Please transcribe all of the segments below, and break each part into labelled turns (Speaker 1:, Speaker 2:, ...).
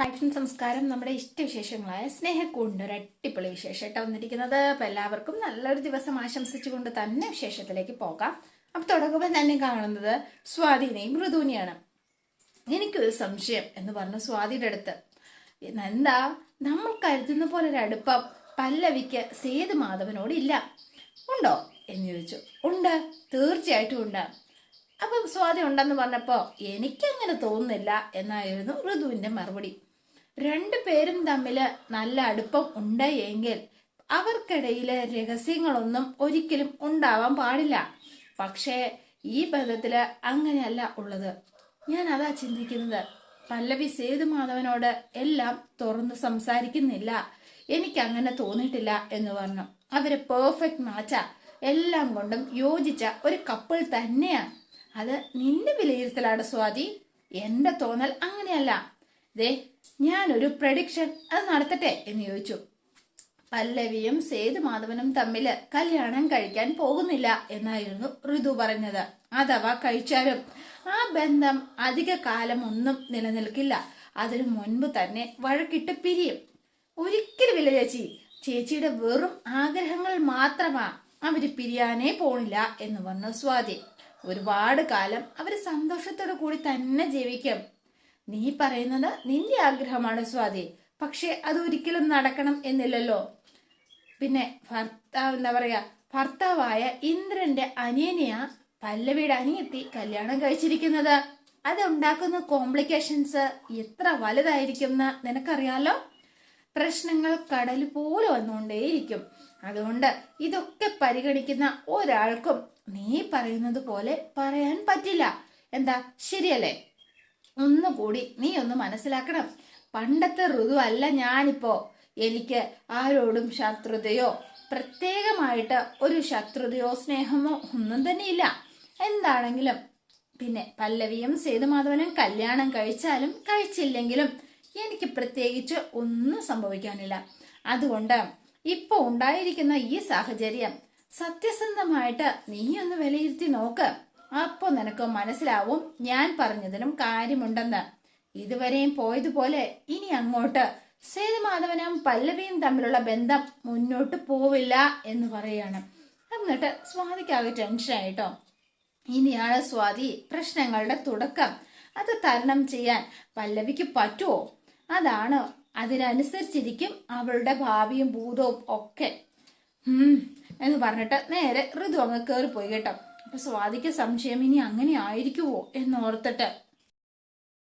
Speaker 1: Hi സംസ്കാരം നമ്മുടെ ഇഷ്ടവിശേഷങ്ങളായ സ്നേഹക്കൂടിന്റെ ഒരു അടിപൊളി വിശേഷമായിട്ട് വന്നിരിക്കുന്നത്. അപ്പോൾ എല്ലാവർക്കും നല്ലൊരു ദിവസം ആശംസിച്ചുകൊണ്ട് തന്നെ വിശേഷത്തിലേക്ക് പോകാം. അപ്പം തുടങ്ങുമ്പോൾ തന്നെ കാണുന്നത് സ്വാധീനയും മൃദുവിനെയാണ് എനിക്കൊരു സംശയം എന്ന് പറഞ്ഞ സ്വാതിയുടെ അടുത്ത്. എന്താ? നമ്മൾ കരുതുന്ന പോലെ ഒരു അടുപ്പം പല്ലവിക്ക് സേതു മാധവനോട് ഇല്ല. ഉണ്ടോ? എന്ന് ചോദിച്ചു. ഉണ്ട്. തീർച്ചയായിട്ടും ഉണ്ട്. അപ്പം സ്വാതി ഉണ്ടെന്ന് പറഞ്ഞപ്പോൾ എനിക്കങ്ങനെ തോന്നുന്നില്ല എന്നായിരുന്നു ഋതുവിന്റെ മറുപടി. രണ്ടു പേരും തമ്മിൽ നല്ല അടുപ്പം ഉണ്ട് എങ്കിൽ അവർക്കിടയിലെ രഹസ്യങ്ങളൊന്നും ഒരിക്കലും ഉണ്ടാവാൻ പാടില്ല. പക്ഷേ ഈ ബന്ധത്തിൽ അങ്ങനെയല്ല ഉള്ളത്. ഞാൻ അതാ ചിന്തിക്കുന്നത്. പല്ലവി സേതുമാധവനോട് എല്ലാം തുറന്ന് സംസാരിക്കുന്നില്ല. എനിക്ക് അങ്ങനെ തോന്നിയിട്ടില്ല എന്ന് പറഞ്ഞു. അവർ പെർഫെക്റ്റ് മാച്ചാ എല്ലാം കൊണ്ടും യോജിച്ച ഒരു കപ്പിൾ തന്നെയാണ് അത് നിന്റെ വിലയിരുത്തലാണ് സ്വാതി. എന്റെ തോന്നൽ അങ്ങനെയല്ല. ദേ ഞാനൊരു പ്രഡിക്ഷൻ അത് നടത്തട്ടെ എന്ന് ചോദിച്ചു. പല്ലവിയും സേതുമാധവനും തമ്മിൽ കല്യാണം കഴിക്കാൻ പോകുന്നില്ല എന്നായിരുന്നു ഋതു പറഞ്ഞത്. അഥവാ കഴിച്ചാലും ആ ബന്ധം അധിക കാലം ഒന്നും നിലനിൽക്കില്ല. അതിനു മുൻപ് തന്നെ വഴക്കിട്ട് പിരിയും. ഒരിക്കലുമില്ല ചേച്ചി. ചേച്ചിയുടെ വെറും ആഗ്രഹങ്ങൾ മാത്രമാ അവർ പിരിയാനേ പോണില്ല എന്ന് പറഞ്ഞു സ്വാതി. ഒരുപാട് കാലം അവർ സന്തോഷത്തോടു കൂടി തന്നെ ജീവിക്കും. നീ പറയുന്നത് നിന്റെ ആഗ്രഹമാണ് സ്വാതി. പക്ഷെ അത് ഒരിക്കലും നടക്കണം എന്നില്ലല്ലോ. പിന്നെ ഭർത്താവ് എന്താ പറയാ ഭർത്താവായ ഇന്ദ്രന്റെ അനിയനെയാ പല്ലവിയുടെ അനിയത്തി കല്യാണം കഴിച്ചിരിക്കുന്നത്. അതുണ്ടാക്കുന്ന കോംപ്ലിക്കേഷൻസ് എത്ര വലുതായിരിക്കും എന്ന് നിനക്കറിയാലോ? പ്രശ്നങ്ങൾ കടൽ പോലെ വന്നുകൊണ്ടേയിരിക്കും. അതുകൊണ്ട് ഇതൊക്കെ പരിഗണിക്കുന്ന ഒരാൾക്കും നീ പറയുന്നത് പോലെ പറയാൻ പറ്റില്ല. എന്താ? ശരിയല്ലേ? ഒന്നുകൂടി നീ ഒന്ന് മനസ്സിലാക്കണം. പണ്ടത്തെ ഋതു അല്ല ഞാനിപ്പോ. എനിക്ക് ആരോടും ശത്രുതയോ പ്രത്യേകമായിട്ട് ഒരു ശത്രുതയോ സ്നേഹമോ ഒന്നും തന്നെ ഇല്ല എന്താണെങ്കിലും പിന്നെ പല്ലവിയും സേതുമാധവനും കല്യാണം കഴിച്ചാലും കഴിച്ചില്ലെങ്കിലും എനിക്ക് പ്രത്യേകിച്ച് ഒന്നും സംഭവിക്കാനില്ല. അതുകൊണ്ട് ഇപ്പൊ ഉണ്ടായിരിക്കുന്ന ഈ സാഹചര്യം സത്യസന്ധമായിട്ട് നീ ഒന്ന് വിലയിരുത്തി നോക്ക്. അപ്പൊ നിനക്ക് മനസ്സിലാവും ഞാൻ പറഞ്ഞതിനും കാര്യമുണ്ടെന്ന്. ഇതുവരെയും പോയതുപോലെ ഇനി അങ്ങോട്ട്. സേതുമാധവനും പല്ലവിയും തമ്മിലുള്ള ബന്ധം മുന്നോട്ട് പോവില്ല എന്ന് പറയാണ്. എന്നിട്ട് സ്വാതിക്കാകെ ടെൻഷനായിട്ടോ ഇനിയാണ് സ്വാതി പ്രശ്നങ്ങളുടെ തുടക്കം. അത് തരണം ചെയ്യാൻ പല്ലവിക്ക് പറ്റുമോ അതാണ്. അതിനനുസരിച്ചിരിക്കും അവളുടെ ഭാവിയും ഭൂതവും ഒക്കെ. എന്ന് പറഞ്ഞിട്ട് നേരെ ഋതു അങ്ങ് കയറിപ്പോയി കേട്ടോ. അപ്പൊ സ്വാതിക്ക് സംശയം ഇനി അങ്ങനെ ആയിരിക്കുവോ എന്നോർത്തിട്ട്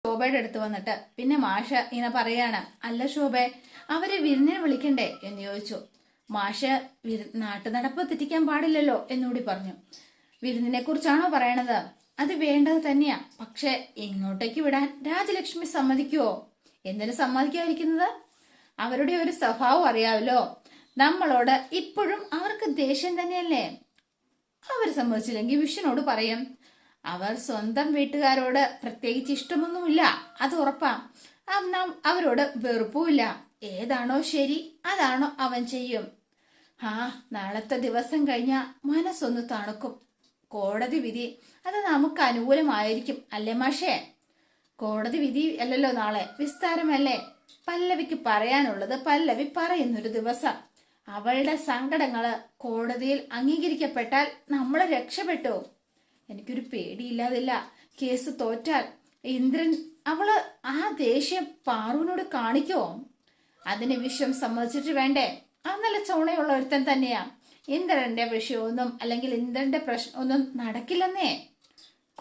Speaker 1: ശോഭയുടെ അടുത്ത് വന്നിട്ട് പിന്നെ മാഷ ഇങ്ങനെ പറയാണ് അല്ല ശോഭ അവരെ വിരുന്നിനെ വിളിക്കണ്ടേ? എന്ന് ചോദിച്ചു. മാഷ നാട്ടു നടപ്പ് തെറ്റിക്കാൻ പാടില്ലല്ലോ എന്നുകൂടി പറഞ്ഞു. വിരുന്നിനെ കുറിച്ചാണോ പറയണത്? അത് വേണ്ടത് തന്നെയാ. പക്ഷെ ഇങ്ങോട്ടേക്ക് വിടാൻ രാജലക്ഷ്മി സമ്മതിക്കുവോ? എന്തിനു സമ്മതിക്കാതിരിക്കുന്നത്? അവരുടെ ഒരു സ്വഭാവം അറിയാമല്ലോ നമ്മളോട് ഇപ്പോഴും അവർക്ക് ദേഷ്യം തന്നെയല്ലേ? അവർ സമ്മതിച്ചില്ലെങ്കിൽ വിഷ്ണുനോട് പറയും. അവർ സ്വന്തം വീട്ടുകാരോട് പ്രത്യേകിച്ച് ഇഷ്ടമൊന്നുമില്ല. അത് ഉറപ്പാ. നാം അവരോട് വെറുപ്പുമില്ല. ഏതാണോ ശരി അതാണോ അവൻ ചെയ്യും. ആ നാളത്തെ ദിവസം കഴിഞ്ഞ മനസ്സൊന്ന് തണുക്കും. കോടതി വിധി അത് നമുക്ക് അനുകൂലമായിരിക്കും അല്ലേ മാഷേ? കോടതി വിധി അല്ലല്ലോ നാളെ. വിസ്താരമല്ലേ? പല്ലവിക്ക് പറയാനുള്ളത് പല്ലവി പറയുന്നൊരു ദിവസം. അവളുടെ സങ്കടങ്ങൾ കോടതിയിൽ അംഗീകരിക്കപ്പെട്ടാൽ നമ്മൾ രക്ഷപ്പെട്ടു. എനിക്കൊരു പേടിയില്ലാതില്ല. കേസ് തോറ്റാൽ ഇന്ദ്രൻ അവൾ ആ ദേഷ്യം പാറുവിനോട് കാണിക്കുമോ അതിന് വിഷം സമ്മതിച്ചിട്ട് വേണ്ടേ? ആ നല്ല ചോണയുള്ള ഒരുത്തൻ തന്നെയാ. ഇന്ദ്രന്റെ വിഷയമൊന്നും അല്ലെങ്കിൽ ഇന്ദ്രന്റെ പ്രശ്നമൊന്നും നടക്കില്ലെന്നേ.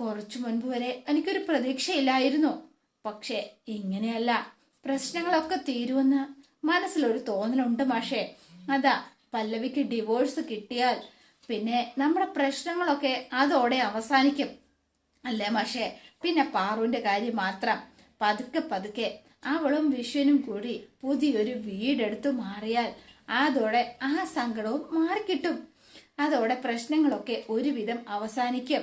Speaker 1: കുറച്ചു മുൻപ് വരെ എനിക്കൊരു പ്രതീക്ഷയില്ലായിരുന്നു. പക്ഷെ ഇങ്ങനെയല്ല. പ്രശ്നങ്ങളൊക്കെ തീരുമെന്ന് മനസ്സിലൊരു തോന്നലുണ്ട് മാഷേ. അതാ പല്ലവിക്ക് ഡിവോഴ്സ് കിട്ടിയാൽ പിന്നെ നമ്മുടെ പ്രശ്നങ്ങളൊക്കെ അതോടെ അവസാനിക്കും. അല്ലേ മാഷേ? പിന്നെ പാറുവിന്റെ കാര്യം മാത്രം പതുക്കെ പതുക്കെ അവളും വിശ്വനും കൂടി പുതിയൊരു വീടെടുത്തു മാറിയാൽ അതോടെ ആ സങ്കടവും മാറിക്കിട്ടും. അതോടെ പ്രശ്നങ്ങളൊക്കെ ഒരുവിധം അവസാനിക്കും.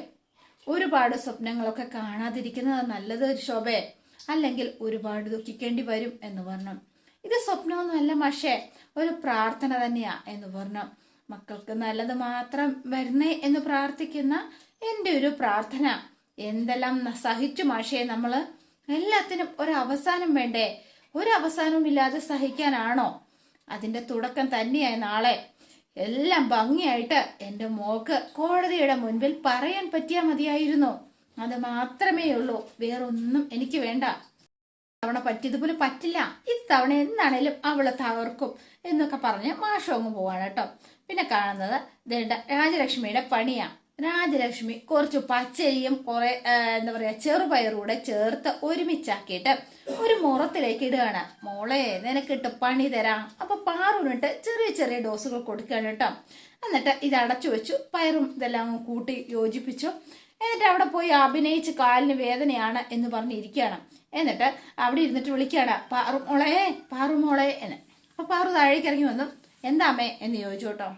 Speaker 1: ഒരുപാട് സ്വപ്നങ്ങളൊക്കെ കാണാതിരിക്കുന്നത് നല്ലത് ശോഭയെ അല്ലെങ്കിൽ ഒരുപാട് ദുഃഖിക്കേണ്ടി വരും എന്ന് പറഞ്ഞു. ഇത് സ്വപ്നമൊന്നുമല്ല പക്ഷേ ഒരു പ്രാർത്ഥന തന്നെയാ എന്ന് പറഞ്ഞു. മക്കൾക്ക് നല്ലത് മാത്രം വരണേ എന്ന് പ്രാർത്ഥിക്കുന്ന എന്റെ ഒരു പ്രാർത്ഥന. എന്തെല്ലാം സഹിച്ചു മാഷേ നമ്മൾ എല്ലാത്തിനും ഒരു അവസാനം വേണ്ടേ? ഒരു അവസാനവും ഇല്ലാതെ സഹിക്കാനാണോ? അതിന്റെ തുടക്കം തന്നെയായി നാളെ. എല്ലാം ഭംഗിയായിട്ട് എന്റെ മോക്ക് കോടതിയുടെ മുൻപിൽ പറയാൻ പറ്റിയാൽ മതിയായിരുന്നു. അത് മാത്രമേ ഉള്ളൂ വേറൊന്നും എനിക്ക് വേണ്ട. തവണ പറ്റിയതുപോലെ പറ്റില്ല. ഇത്തവണ എന്താണേലും അവളെ തകർക്കും എന്നൊക്കെ പറഞ്ഞ് മാഷം അങ്ങ് പോവാണ് കേട്ടോ. പിന്നെ കാണുന്നത് ദേണ്ട രാജലക്ഷ്മിയുടെ പണിയാണ് രാജലക്ഷ്മി കുറച്ച് പച്ചരിയും കുറെ എന്താ പറയാ ചെറുപയറൂടെ ചേർത്ത് ഒരുമിച്ചാക്കിയിട്ട് ഒരു മുറത്തിലേക്ക് ഇടുകയാണ്. മോളെ നിനക്കിട്ട് പണി തരാം. അപ്പൊ പാറൂനിട്ട് ചെറിയ ചെറിയ ഡോസുകൾ കൊടുക്കുകയാണ് കേട്ടോ. എന്നിട്ട് ഇത് അടച്ചു വെച്ചു പയറും ഇതെല്ലാം കൂട്ടി യോജിപ്പിച്ചു. എന്നിട്ട് അവിടെ പോയി അഭിനയിച്ച് കാലിന് വേദനയാണ് എന്ന് പറഞ്ഞിരിക്കുകയാണ്. എന്നിട്ട് അവിടെ ഇരുന്നിട്ട് വിളിക്കുകയാണ് പാറു മോളെ പാറു മോളെ എന്ന്. അപ്പോൾ പാറു താഴേക്ക് ഇറങ്ങി വന്നു എന്താ അമ്മേ? എന്ന് ചോദിച്ചു കേട്ടോ.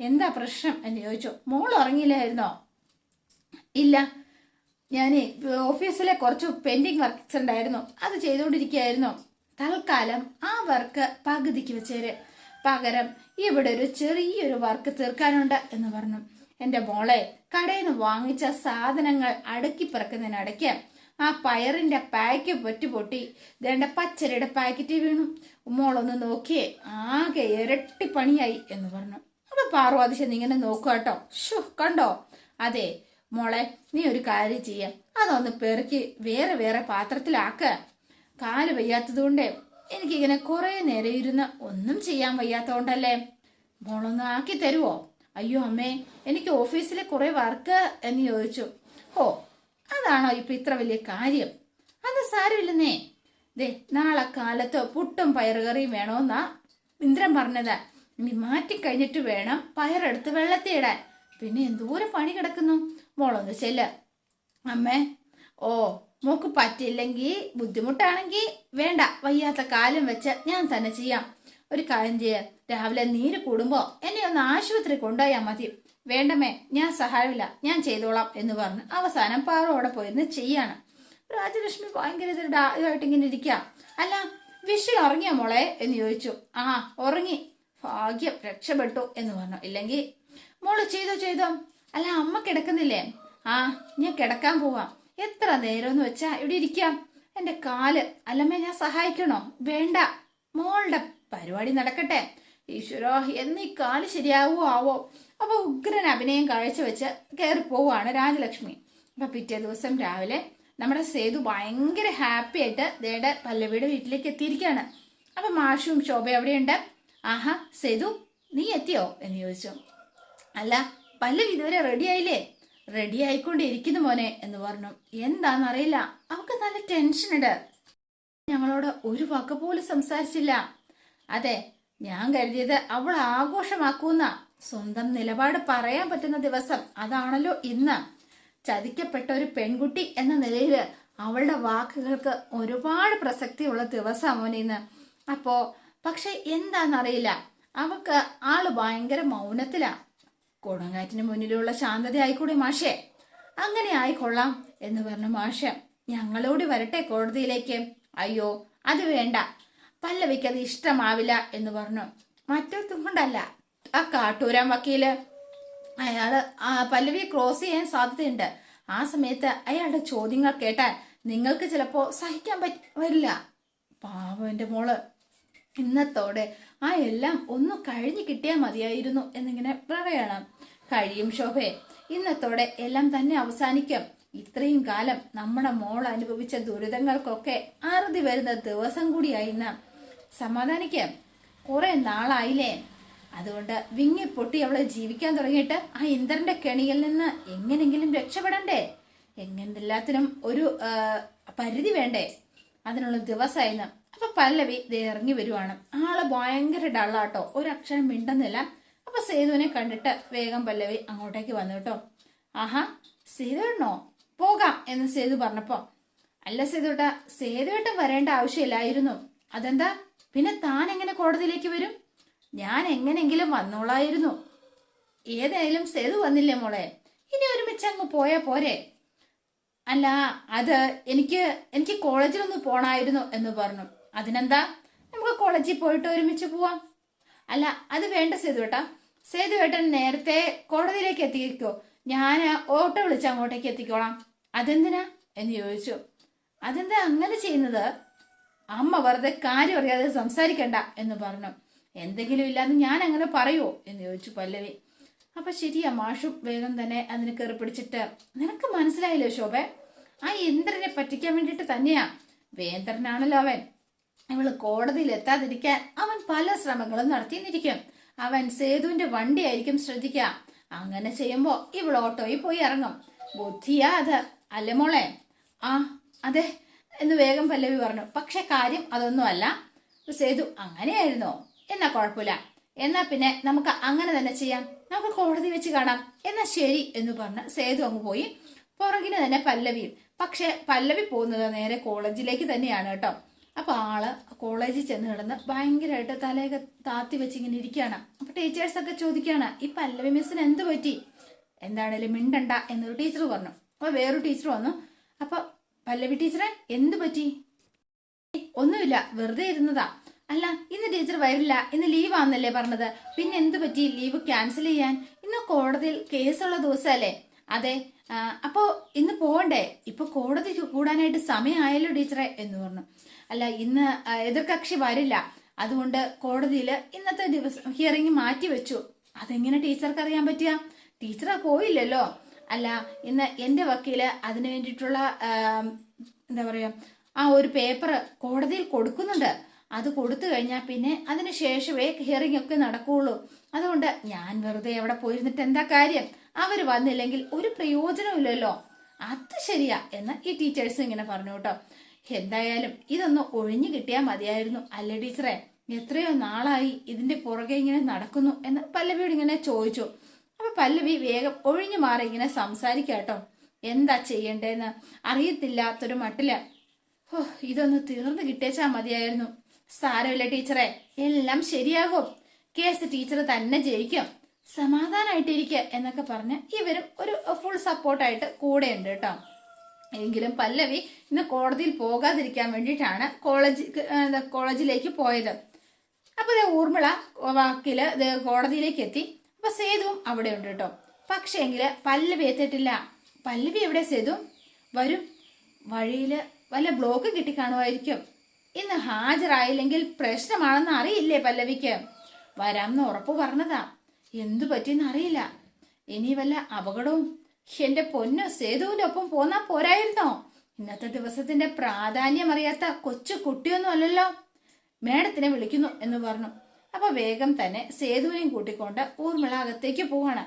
Speaker 1: എന്താ പ്രശ്നം? എന്ന് ചോദിച്ചു. മോൾ ഉറങ്ങിയില്ലായിരുന്നോ? ഇല്ല. ഞാൻ ഓഫീസിലെ കുറച്ച് പെൻഡിങ് വർക്ക്സ് ഉണ്ടായിരുന്നു. അത് ചെയ്തുകൊണ്ടിരിക്കുകയായിരുന്നു. തൽക്കാലം ആ വർക്ക് പകുതിക്ക് വെച്ചേര്. പകരം ഇവിടെ ഒരു ചെറിയൊരു വർക്ക് തീർക്കാനുണ്ട് എന്ന് പറഞ്ഞു. എന്റെ മോളെ കടയിൽ നിന്ന് വാങ്ങിച്ച സാധനങ്ങൾ അടുക്കി പിറക്കുന്നതിനിടയ്ക്ക് ആ പയറിന്റെ പാക്ക് പൊറ്റി പൊട്ടി ദേണ്ട പച്ചരിയുടെ പാക്കറ്റ് വീണു. മോളൊന്ന് നോക്കിയേ ആകെ ഇരട്ടി പണിയായി എന്ന് പറഞ്ഞു. അപ്പൊ പാർവതിശൻ ഇങ്ങനെ നോക്കുക കേട്ടോ. ഷു കണ്ടോ? അതെ മോളെ നീ ഒരു കാര്യം ചെയ്യ. അതൊന്ന് പെറുക്കി വേറെ വേറെ പാത്രത്തിലാക്ക. കാൽ വയ്യാത്തത് കൊണ്ട് എനിക്കിങ്ങനെ കുറേ നേരം ഇരുന്ന് ഒന്നും ചെയ്യാൻ വയ്യാത്തതുകൊണ്ടല്ലേ മോളൊന്ന് ആക്കി തരുവോ? അയ്യോ അമ്മേ എനിക്ക് ഓഫീസിലെ കുറെ വർക്ക് എന്ന് ചോദിച്ചു. ഓ അതാണോ ഇപ്പൊ ഇത്ര വലിയ കാര്യം? അത് സാരമില്ലെന്നേ. ദേ നാളെ കാലത്ത് പുട്ടും പയറുകറിയും വേണോന്നാ ഇന്ദ്രൻ പറഞ്ഞത്. ഇനി മാറ്റി കഴിഞ്ഞിട്ട് വേണം പയറെടുത്ത് വെള്ളത്തിയിടാൻ പിന്നെ എന്തോരം പണി കിടക്കുന്നു? മോളൊന്ന് ചെല്ല. അമ്മേ ഓ മോക്ക് പറ്റില്ലെങ്കിൽ ബുദ്ധിമുട്ടാണെങ്കിൽ വേണ്ട. വയ്യാത്ത കാലം വെച്ച് ഞാൻ തന്നെ ചെയ്യാം. ഒരു കാര്യം ചെയ്യ. രാവിലെ നീര് കൂടുമ്പോ എന്നെ ഒന്ന് ആശുപത്രി കൊണ്ടുപോയാൽ മതി. വേണ്ടമേ ഞാൻ സഹായമില്ല. ഞാൻ ചെയ്തോളാം എന്ന് പറഞ്ഞ് അവസാനം പാറോടെ പോയിരുന്ന് ചെയ്യാണ്. രാജലക്ഷ്മി ഭയങ്കര ഇതായിട്ട് ഇങ്ങനെ ഇരിക്കാം. അല്ല വിഷു ഉറങ്ങിയ മോളെ എന്ന് ചോദിച്ചു. ആ ഉറങ്ങി. ഭാഗ്യം രക്ഷപ്പെട്ടു എന്ന് പറഞ്ഞു. ഇല്ലെങ്കിൽ മോൾ ചെയ്തോ ചെയ്തോ. അല്ല അമ്മ കിടക്കുന്നില്ലേ? ആ ഞാൻ കിടക്കാൻ പോവാം. എത്ര നേരം എന്ന് വെച്ചാ ഇവിടെ ഇരിക്കാം. എന്റെ കാൽ. അല്ലമ്മേ ഞാൻ സഹായിക്കണോ? വേണ്ട. മോളുടെ പരിപാടി നടക്കട്ടെ. ഈശ്വരോ എന്ന് കാൽ ശരിയാവോ ആവോ അപ്പൊ ഉഗ്രൻ അഭിനയം കാഴ്ചവെച്ച് കയറി പോവാണ് രാജലക്ഷ്മി. അപ്പൊ പിറ്റേ ദിവസം രാവിലെ നമ്മുടെ സേതു ഭയങ്കര ഹാപ്പി ആയിട്ട് ദേടെ പല്ലവിയുടെ വീട്ടിലേക്ക് എത്തിയിരിക്കുകയാണ്. അപ്പൊ മാഷും ശോഭ എവിടെയുണ്ട് ആഹാ സേതു നീ എത്തിയോ? എന്ന് ചോദിച്ചു. അല്ല പല്ലവി ഇതുവരെ റെഡി ആയില്ലേ? റെഡി ആയിക്കൊണ്ടിരിക്കുന്നു മോനെ എന്ന് പറഞ്ഞു. എന്താണെന്നറിയില്ല അവൾക്ക് നല്ല ടെൻഷൻ ഉണ്ട്. ഞങ്ങളോട് ഒരു വാക്ക് പോലും സംസാരിച്ചില്ല. അതെ ഞാൻ കരുതിയത് അവൾ ആഘോഷമാക്കുന്ന. സ്വന്തം നിലപാട് പറയാൻ പറ്റുന്ന ദിവസം അതാണല്ലോ ഇന്ന്. ചതിക്കപ്പെട്ട ഒരു പെൺകുട്ടി എന്ന നിലയിൽ അവളുടെ വാക്കുകൾക്ക് ഒരുപാട് പ്രസക്തിയുള്ള ദിവസം ഇന്ന്. അപ്പോ പക്ഷെ എന്താണെന്നറിയില്ല അവക്ക് ആൾ ഭയങ്കര മൗനത്തിലാ. കൊടുങ്കാറ്റിന് മുന്നിലുള്ള ശാന്തത ആയിക്കൂടെ മാഷേ. അങ്ങനെ ആയിക്കൊള്ളാം എന്ന് പറഞ്ഞു മാഷ. ഞങ്ങളോട് വരട്ടെ കോടതിയിലേക്ക്. അയ്യോ അത് വേണ്ട. പല്ലവിക്ക് അത് ഇഷ്ടമാവില്ല എന്ന് പറഞ്ഞു. മറ്റൊരുത്തും കൊണ്ടല്ല. ആ കാട്ടൂരാൻ വക്കീൽ അയാൾ ആ പല്ലവിയെ ക്രോസ് ചെയ്യാൻ സാധ്യതയുണ്ട്. ആ സമയത്ത് അയാളുടെ ചോദ്യങ്ങൾ കേട്ടാൽ നിങ്ങൾക്ക് ചിലപ്പോ സഹിക്കാൻ പറ്റ വരില്ല. പാവന്റെ മോൾ. ഇന്നത്തോടെ ആ എല്ലാം ഒന്ന് കഴിഞ്ഞു കിട്ടിയാൽ മതിയായിരുന്നു എന്നിങ്ങനെ പറയണം. കഴിയും ശോഭയെ ഇന്നത്തോടെ എല്ലാം തന്നെ അവസാനിക്കും. ഇത്രയും കാലം നമ്മുടെ മോൾ അനുഭവിച്ച ദുരിതങ്ങൾക്കൊക്കെ അറുതി വരുന്ന ദിവസം കൂടിയായി സമാധാനിക്കാം. കുറെ നാളായില്ലേ. അതുകൊണ്ട് വിങ്ങി പൊട്ടി അവളെ ജീവിക്കാൻ തുടങ്ങിയിട്ട് ആ ഇന്ദ്രന്റെ കെണിയിൽ നിന്ന് എങ്ങനെങ്കിലും രക്ഷപ്പെടണ്ടേ? എങ്ങനെല്ലാത്തിനും ഒരു പരിധി വേണ്ടേ? അതിനുള്ള ദിവസമായിരുന്നു അപ്പൊ പല്ലവി ഇറങ്ങി വരുവാണ്. ആൾ ഭയങ്കര ഡള്ളാട്ടോ. ഒരക്ഷരം മിണ്ടുന്നില്ല. അപ്പൊ സേതുവിനെ കണ്ടിട്ട് വേഗം പല്ലവി അങ്ങോട്ടേക്ക് വന്നു കേട്ടോ. ആഹാ സേതുവേട്ടനോ പോകാം എന്ന് സേതു പറഞ്ഞപ്പോ. അല്ല സേതുട്ടാ സേതുവേട്ടൻ വരേണ്ട ആവശ്യമില്ലായിരുന്നു. അതെന്താ? പിന്നെ താൻ എങ്ങനെ കോടതിയിലേക്ക് വരും? ഞാൻ എങ്ങനെങ്കിലും വന്നോളായിരുന്നു. ഏതായാലും സേതു വന്നില്ലേ മോളെ? ഇനി ഒരുമിച്ച് അങ്ങ് പോയാ പോരെ. അല്ല അത് എനിക്ക് എനിക്ക് കോളേജിലൊന്ന് പോണായിരുന്നു എന്ന് പറഞ്ഞു. അതിനെന്താ? നമുക്ക് കോളേജിൽ പോയിട്ട് ഒരുമിച്ച് പോവാം. അല്ല അത് വേണ്ട സേതുവേട്ടാ സേതുവേട്ടൻ നേരത്തെ കോടതിയിലേക്ക് എത്തിക്കോ ഞാൻ ഓട്ടോ വിളിച്ച് അങ്ങോട്ടേക്ക് എത്തിക്കോളാം. അതെന്തിനാ? എന്ന് ചോദിച്ചു. അതെന്താ അങ്ങനെ ചെയ്യുന്നത്? അമ്മ വെറുതെ കാര്യം അറിയാതെ സംസാരിക്കണ്ട എന്ന് പറഞ്ഞു. എന്തെങ്കിലും ഇല്ലാന്ന് ഞാൻ അങ്ങനെ പറയുമോ എന്ന് ചോദിച്ചു പല്ലവി. അപ്പൊ ശരിയാ മാഷും വേഗം തന്നെ അതിന് കയറി പിടിച്ചിട്ട് നിനക്ക് മനസ്സിലായില്ലേ ശോഭെ? ആ ഇന്ദ്രനെ പറ്റിക്കാൻ വേണ്ടിയിട്ട് തന്നെയാ. വേന്ദ്രനാണല്ലോ അവൻ. ഇവൾ കോടതിയിൽ എത്താതിരിക്കാൻ അവൻ പല ശ്രമങ്ങളും നടത്തിയിരിക്കും അവൻ സേതുവിന്റെ വണ്ടി ആയിരിക്കും ശ്രദ്ധിക്കുക. അങ്ങനെ ചെയ്യുമ്പോ ഇവൾ ഓട്ടോയിൽ പോയി ഇറങ്ങും. ബുദ്ധിയാ അത്. അല്ലേ മോളെ? ആ അതെ. എന്ന് വേഗം പല്ലവി പറഞ്ഞു. പക്ഷെ കാര്യം അതൊന്നുമല്ല. സേതു അങ്ങനെയായിരുന്നോ? എന്നാ കുഴപ്പമില്ല. എന്നാ പിന്നെ നമുക്ക് അങ്ങനെ തന്നെ ചെയ്യാം. നമുക്ക് കോടതി വെച്ച് കാണാം. എന്നാ ശരി എന്ന് പറഞ്ഞ് സേതു അങ്ങ് പോയി. പുറകിന് തന്നെ പല്ലവിയും പക്ഷെ പല്ലവി പോകുന്നത് നേരെ കോളേജിലേക്ക് തന്നെയാണ് കേട്ടോ. അപ്പൊ ആൾ കോളേജിൽ ചെന്ന് കിടന്ന് ഭയങ്കരമായിട്ട് തലയൊക്കെ താത്തി വെച്ച് ഇങ്ങനെ ഇരിക്കുകയാണ്. അപ്പൊ ടീച്ചേഴ്സ് ഒക്കെ ചോദിക്കുകയാണ് ഈ പല്ലവി മിസ്സിന് എന്ത് പറ്റി? എന്താണേലും മിണ്ടണ്ട എന്നൊരു ടീച്ചർ പറഞ്ഞു. അപ്പൊ വേറൊരു ടീച്ചർ വന്നു. അപ്പൊ പല്ലവി ടീച്ചറെ എന്ത് പറ്റി? ഒന്നുമില്ല വെറുതെ ഇരുന്നതാ. അല്ല ഇന്ന് ടീച്ചർ വരില്ല ഇന്ന് ലീവ് ആണെന്നല്ലേ പറഞ്ഞത്. പിന്നെ എന്ത് പറ്റി? ലീവ് ക്യാൻസൽ ചെയ്യാൻ? ഇന്ന് കോടതിയിൽ കേസുള്ള ദിവസമല്ലേ? അതെ അപ്പോ ഇന്ന് പോകണ്ടേ? ഇപ്പൊ കോടതി കൂടാനായിട്ട് സമയമായല്ലോ ടീച്ചറെ എന്ന് പറഞ്ഞു. അല്ല ഇന്ന് എതിർകക്ഷി വരില്ല. അതുകൊണ്ട് കോടതിയിൽ ഇന്നത്തെ ദിവസം ഹിയറിംഗ് മാറ്റി വെച്ചു. അതെങ്ങനെ ടീച്ചർക്ക് അറിയാൻ പറ്റിയ ടീച്ചറാ പോയില്ലല്ലോ. അല്ല ഇന്ന് എന്റെ വക്കീൽ അതിനു വേണ്ടിയിട്ടുള്ള എന്താ പറയാ ആ ഒരു പേപ്പർ കോടതിയിൽ കൊടുക്കുന്നുണ്ട്. അത് കൊടുത്തു കഴിഞ്ഞാൽ പിന്നെ അതിന് ശേഷമേ ഹിയറിംഗ് ഒക്കെ നടക്കുകയുള്ളൂ അതുകൊണ്ട് ഞാൻ വെറുതെ എവിടെ പോയിരുന്നിട്ട് എന്താ കാര്യം? അവർ വന്നില്ലെങ്കിൽ ഒരു പ്രയോജനമില്ലല്ലോ അത് ശരിയാ എന്ന് ഈ ടീച്ചേഴ്സ് ഇങ്ങനെ പറഞ്ഞു കേട്ടോ. എന്തായാലും ഇതൊന്ന് ഒഴിഞ്ഞു കിട്ടിയാൽ മതിയായിരുന്നു അല്ലേ ടീച്ചറെ? എത്രയോ നാളായി ഇതിന്റെ പുറകെ ഇങ്ങനെ നടക്കുന്നു എന്ന് പല്ലവിയോട് ഇങ്ങനെ ചോദിച്ചു. അപ്പൊ പല്ലവി വേഗം ഒഴിഞ്ഞു മാറി ഇങ്ങനെ സംസാരിക്കാട്ടോ എന്താ ചെയ്യണ്ടേന്ന് അറിയത്തില്ലാത്തൊരു മട്ടിൽ. ഓ ഇതൊന്ന് തീർന്നു കിട്ടിയേച്ചാ മതിയായിരുന്നു. സാരമില്ല ടീച്ചറെ എല്ലാം ശരിയാകും. കേസ് ടീച്ചർ തന്നെ ജയിക്കും. സമാധാനമായിട്ടിരിക്കുക എന്നൊക്കെ പറഞ്ഞ് ഇവരും ഒരു ഫുൾ സപ്പോർട്ടായിട്ട് ഉണ്ട് കേട്ടോ. എങ്കിലും പല്ലവി ഇന്ന് കോടതിയിൽ പോകാതിരിക്കാൻ വേണ്ടിയിട്ടാണ് കോളേജ് കോളേജിലേക്ക് പോയത്. അപ്പൊ ദേ ഊർമിള വാക്കിൽ ദേ കോടതിയിലേക്ക് എത്തി അപ്പൊ സേതുവും അവിടെ ഉണ്ട് കേട്ടോ. പക്ഷേ എങ്കിൽ പല്ലവി എത്തിയിട്ടില്ല. പല്ലവി എവിടെ സേതു? വരും. വഴിയിൽ വല്ല ബ്ലോക്ക് കിട്ടി കാണുമായിരിക്കും. ഇന്ന് ഹാജരായില്ലെങ്കിൽ പ്രശ്നമാണെന്ന് അറിയില്ലേ പല്ലവിക്ക്? വരാമെന്ന് ഉറപ്പ് പറഞ്ഞതാ. എന്തു പറ്റിയെന്ന് അറിയില്ല. ഇനി വല്ല അപകടവും? എന്റെ പൊന്നു സേതുവിന്റെ ഒപ്പം പോന്നാ പോരായിരുന്നോ? ഇന്നത്തെ ദിവസത്തിന്റെ പ്രാധാന്യം അറിയാത്ത കൊച്ചു കുട്ടിയൊന്നും അല്ലല്ലോ. മേഡത്തിനെ വിളിക്കുന്നു എന്ന് പറഞ്ഞു. അപ്പൊ വേഗം തന്നെ സേതുവിനെയും കൂട്ടിക്കൊണ്ട് ഊർമിള അകത്തേക്ക് പോവാണ്.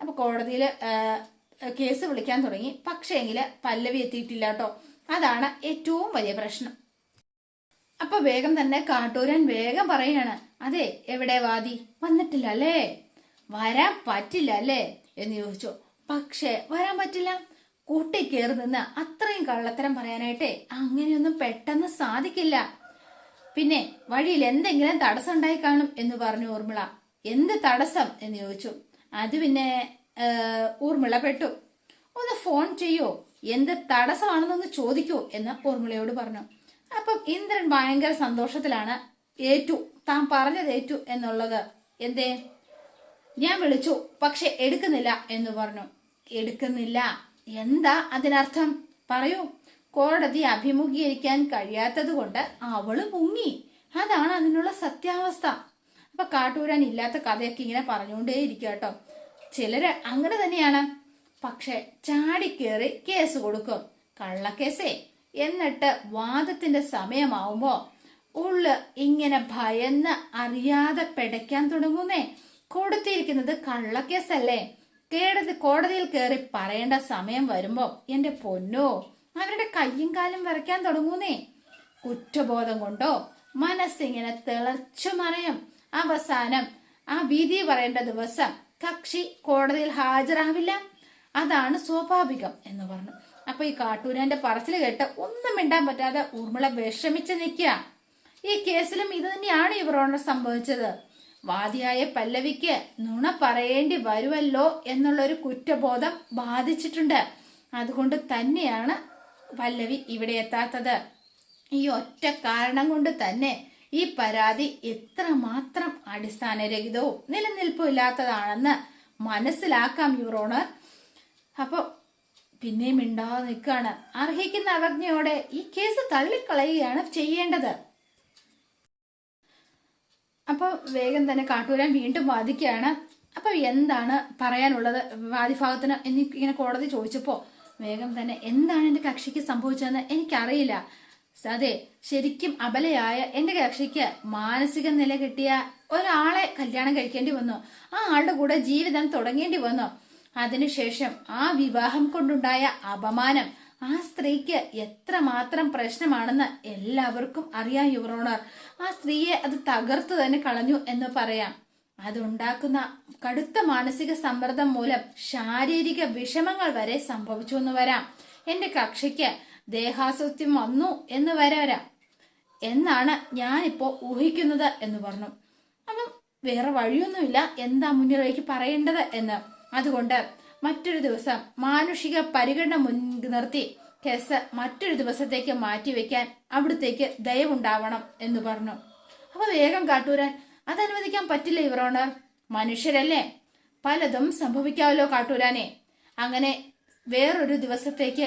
Speaker 1: അപ്പൊ കോടതിയിൽ കേസ് വിളിക്കാൻ തുടങ്ങി. പക്ഷേങ്കിൽ പല്ലവി എത്തിയിട്ടില്ല കേട്ടോ. അതാണ് ഏറ്റവും വലിയ പ്രശ്നം. അപ്പൊ വേഗം തന്നെ കാട്ടൂരൻ വേഗം പറയാണ് അതെ എവിടെ വാദി? വന്നിട്ടില്ല അല്ലേ? വരാൻ പറ്റില്ല അല്ലേ? എന്ന് ചോദിച്ചു. പക്ഷെ വരാൻ പറ്റില്ല. കൂട്ടി കയറി നിന്ന് അത്രയും കള്ളത്തരം പറയാനായിട്ടേ അങ്ങനെയൊന്നും പെട്ടെന്ന് സാധിക്കില്ല. പിന്നെ വഴിയിൽ എന്തെങ്കിലും തടസ്സം ഉണ്ടായി കാണും എന്ന് പറഞ്ഞു ഊർമിള. എന്ത് തടസ്സം? എന്ന് ചോദിച്ചു. അത് പിന്നെ ഊർമിള പെട്ടു. ഒന്ന് ഫോൺ ചെയ്യോ? എന്ത് തടസ്സമാണെന്നൊന്ന് ചോദിക്കൂ? എന്ന് ഊർമിളയോട് പറഞ്ഞു. അപ്പം ഇന്ദ്രൻ ഭയങ്കര സന്തോഷത്തിലാണ്. ഏറ്റു. താൻ പറഞ്ഞത് ഏറ്റു എന്നുള്ളത്. എന്തേ? ഞാൻ വിളിച്ചു. പക്ഷെ എടുക്കുന്നില്ല എന്ന് പറഞ്ഞു. എടുക്കുന്നില്ല. എന്താ അതിനർത്ഥം? പറയൂ. കോടതി അഭിമുഖീകരിക്കാൻ കഴിയാത്തതുകൊണ്ട് അവൾ മുങ്ങി. അതാണ് അതിനുള്ള സത്യാവസ്ഥ. അപ്പൊ കാട്ടൂരാൻ ഇല്ലാത്ത കഥയൊക്കെ ഇങ്ങനെ പറഞ്ഞുകൊണ്ടേ ഇരിക്കുക കേട്ടോ. ചിലര് അങ്ങനെ തന്നെയാണ്. പക്ഷെ ചാടിക്കേറി കേസ് കൊടുക്കും. കള്ളക്കേസേ. എന്നിട്ട് വാദത്തിന്റെ സമയമാവുമ്പോ ഉള്ള് ഇങ്ങനെ ഭയന്ന് അറിയാതെ പിടയ്ക്കാൻ തുടങ്ങുന്നേ. കൊടുത്തിരിക്കുന്നത് കള്ളക്കേസല്ലേ. കേടതി കോടതിയിൽ കയറി പറയേണ്ട സമയം വരുമ്പോ എന്റെ പൊന്നോ അവരുടെ കയ്യും കാലും വരയ്ക്കാൻ തുടങ്ങുന്നേ? കുറ്റബോധം കൊണ്ടോ? മനസ്സിങ്ങനെ തിളച്ചു മറയും അവസാനം ആ വിധി പറയേണ്ട ദിവസം കക്ഷി കോടതിയിൽ ഹാജരാവില്ല. അതാണ് സ്വാഭാവികം എന്ന് പറഞ്ഞു. അപ്പൊ ഈ കാട്ടൂരാന്റെ പറച്ചിൽ കേട്ട് ഒന്നും മിണ്ടാൻ പറ്റാതെ ഊർമിള വിഷമിച്ച് നിൽക്കുക. ഈ കേസിലും ഇത് തന്നെയാണ് ഇവരോട് സംഭവിച്ചത്. വാദിയായ പല്ലവിക്ക് നുണ പറയേണ്ടി വരുമല്ലോ എന്നുള്ളൊരു കുറ്റബോധം ബാധിച്ചിട്ടുണ്ട്. അതുകൊണ്ട് തന്നെയാണ് പല്ലവി ഇവിടെ എത്താത്തത്? ഈ ഒറ്റ കാരണം കൊണ്ട് തന്നെ ഈ പരാതി എത്രമാത്രം അടിസ്ഥാനരഹിതവും നിലനിൽപ്പും ഇല്ലാത്തതാണെന്ന് മനസ്സിലാക്കാം യുറോണർ അപ്പോൾ പിന്നെയും മിണ്ടാതെ നിൽക്കുകയാണ്. അർഹിക്കുന്ന അവജ്ഞയോടെ ഈ കേസ് തള്ളിക്കളയുകയാണ് ചെയ്യേണ്ടത്. അപ്പോൾ വേഗം തന്നെ കാട്ടൂരാൻ വീണ്ടും വാദിക്കുകയാണ്. അപ്പോൾ എന്താണ് പറയാനുള്ളത്? വാദിഭാഗത്തിന് എനിക്ക് ഇങ്ങനെ കോടതി ചോദിച്ചപ്പോൾ വേഗം തന്നെ എന്താണ് എന്റെ കക്ഷിക്ക് സംഭവിച്ചതെന്ന് എനിക്കറിയില്ല. അതെ ശരിക്കും അബലയായ എന്റെ കക്ഷിക്ക് മാനസിക നില കിട്ടിയ ഒരാളെ കല്യാണം കഴിക്കേണ്ടി വന്നു. ആ ആളുടെ കൂടെ ജീവിതം തുടങ്ങേണ്ടി വന്നു. അതിനുശേഷം ആ വിവാഹം കൊണ്ടുണ്ടായ അപമാനം ആ സ്ത്രീക്ക് എത്രമാത്രം പ്രശ്നമാണെന്ന് എല്ലാവർക്കും അറിയാം യുവറോണർ ആ സ്ത്രീയെ അത് തകർത്തു തന്നെ കളഞ്ഞു എന്ന് പറയാം. അതുണ്ടാക്കുന്ന കടുത്ത മാനസിക സമ്മർദ്ദം മൂലം ശാരീരിക വിഷമങ്ങൾ വരെ സംഭവിച്ചു എന്ന് വരാം. എന്റെ കക്ഷിക്ക് ദേഹാസ്വത്യം വന്നു എന്ന് വരെ. വരാം എന്നാണ് ഞാനിപ്പോ ഊഹിക്കുന്നത് എന്ന് പറഞ്ഞു. അപ്പം വേറെ വഴിയൊന്നുമില്ല. എന്താ മുന്നിലേക്ക് പറയേണ്ടത് എന്ന്. അതുകൊണ്ട് മറ്റൊരു ദിവസം മാനുഷിക പരിഗണന മുൻനിർത്തി കേസ് മറ്റൊരു ദിവസത്തേക്ക് മാറ്റിവെക്കാൻ അവിടത്തേക്ക് ദയവുണ്ടാവണം എന്ന് പറഞ്ഞു. അപ്പൊ വേഗം കാട്ടൂരാൻ അത് അനുവദിക്കാൻ പറ്റില്ല ഇവറോണർ മനുഷ്യരല്ലേ? പലതും സംഭവിക്കാമല്ലോ കാട്ടൂരാനെ. അങ്ങനെ വേറൊരു ദിവസത്തേക്ക്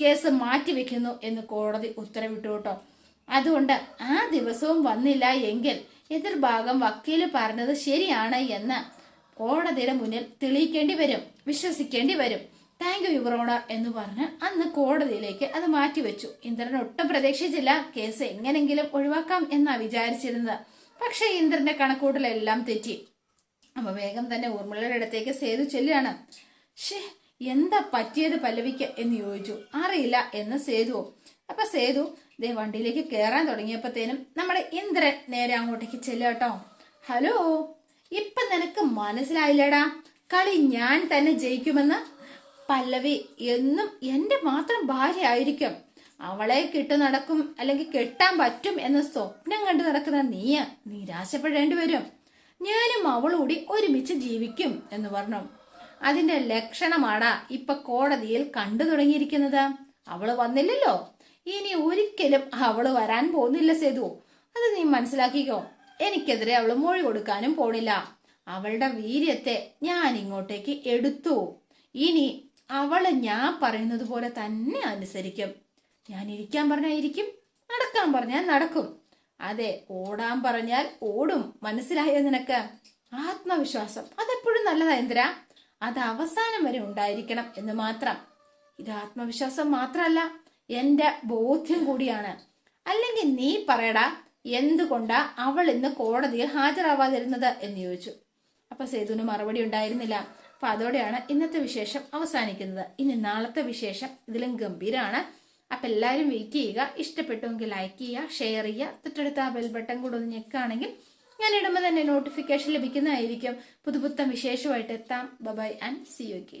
Speaker 1: കേസ് മാറ്റിവെക്കുന്നു എന്ന് കോടതി ഉത്തരവിട്ടു കേട്ടോ. അതുകൊണ്ട് ആ ദിവസവും വന്നില്ല എങ്കിൽ എതിർഭാഗം വക്കീൽ പറഞ്ഞത് ശരിയാണ് എന്ന് കോടതിയുടെ മുന്നിൽ തെളിയിക്കേണ്ടി വരും വിശ്വസിക്കേണ്ടി വരും. താങ്ക് യു യുവർ ഓണർ എന്ന് പറഞ്ഞ് അന്ന് കോടതിയിലേക്ക് അത് മാറ്റിവെച്ചു ഇന്ദ്രൻ ഒട്ടും പ്രതീക്ഷിച്ചില്ല കേസ് എങ്ങനെങ്കിലും ഒഴിവാക്കാം എന്നാ വിചാരിച്ചിരുന്നത്. പക്ഷേ ഇന്ദ്രന്റെ കണക്കൂട്ടലെല്ലാം തെറ്റി. അപ്പൊ വേഗം തന്നെ ഊർമിളയുടെ അടുത്തേക്ക് സേതു ചെല്ലുകയാണ്. ഷേ എന്താ പറ്റിയത് പല്ലവിക്ക് എന്ന് ചോദിച്ചു. അറിയില്ല എന്ന് സേതു അപ്പൊ സേതു ദേ വണ്ടിയിലേക്ക് കയറാൻ തുടങ്ങിയപ്പോഴത്തേനും നമ്മുടെ ഇന്ദ്രൻ നേരെ അങ്ങോട്ടേക്ക് ചെല്ലുക ഹലോ ഇപ്പൊ നിനക്ക് മനസ്സിലായില്ലടാ? കളി ഞാൻ തന്നെ ജയിക്കുമെന്ന്? പല്ലവി എന്നും എന്റെ മാത്രം ഭാര്യ ആയിരിക്കും അവളെ കിട്ടു നടക്കും അല്ലെങ്കിൽ കെട്ടാൻ പറ്റും എന്ന സ്വപ്നം കണ്ടു നടക്കുന്ന നീയ നിരാശപ്പെടേണ്ടി വരും. ഞാനും അവളൂടി ഒരുമിച്ച് ജീവിക്കും എന്ന് പറഞ്ഞു. അതിന്റെ ലക്ഷണമാടാ ഇപ്പൊ കോടതിയിൽ കണ്ടു തുടങ്ങിയിരിക്കുന്നത്. അവൾ വന്നില്ലല്ലോ. ഇനി ഒരിക്കലും അവൾ വരാൻ പോകുന്നില്ല സേതു. അത് നീ മനസ്സിലാക്കിക്കോ. എനിക്കെതിരെ അവൾ മൊഴി കൊടുക്കാനും പോണില്ല. അവളുടെ വീര്യത്തെ ഞാൻ ഇങ്ങോട്ടേക്ക് എടുത്തു. ഇനി അവൾ ഞാൻ പറയുന്നത് പോലെ തന്നെ അനുസരിക്കും. ഞാൻ ഇരിക്കാൻ പറഞ്ഞാൽ ഇരിക്കും നടക്കാൻ പറഞ്ഞാൽ നടക്കും. അതെ ഓടാൻ പറഞ്ഞാൽ ഓടും. മനസ്സിലായോ നിനക്ക്? ആത്മവിശ്വാസം. അതെപ്പോഴും നല്ലതാ എന്തിനാ അത് അവസാനം വരെ ഉണ്ടായിരിക്കണം എന്ന് മാത്രം. ഇത് ആത്മവിശ്വാസം മാത്രമല്ല എന്റെ ബോധ്യം കൂടിയാണ്. അല്ലെങ്കിൽ നീ പറയടാ എന്തുകൊണ്ടാ അവൾ ഇന്ന് കോടതിയിൽ ഹാജരാവാതിരുന്നത് എന്ന് ചോദിച്ചു. അപ്പൊ സേതുവിന് മറുപടി ഉണ്ടായിരുന്നില്ല. അപ്പൊ അതോടെയാണ് ഇന്നത്തെ വിശേഷം അവസാനിക്കുന്നത്. ഇനി നാളത്തെ വിശേഷം ഇതിലും ഗംഭീരമാണ് അപ്പൊ എല്ലാവരും വെയിറ്റ് ചെയ്യുക. ഇഷ്ടപ്പെട്ടുവെങ്കിൽ ലൈക്ക് ചെയ്യുക ഷെയർ ചെയ്യുക. തൊട്ടടുത്ത ആ ബെൽ ബട്ടൺ കൂടെ ഒന്ന് ഞെക്കുകയാണെങ്കിൽ ഞാൻ ഇടുമ്പോൾ തന്നെ നോട്ടിഫിക്കേഷൻ ലഭിക്കുന്നതായിരിക്കും. പുതുപുത്തൻ വിശേഷമായിട്ട് എത്താം. Bye and see you K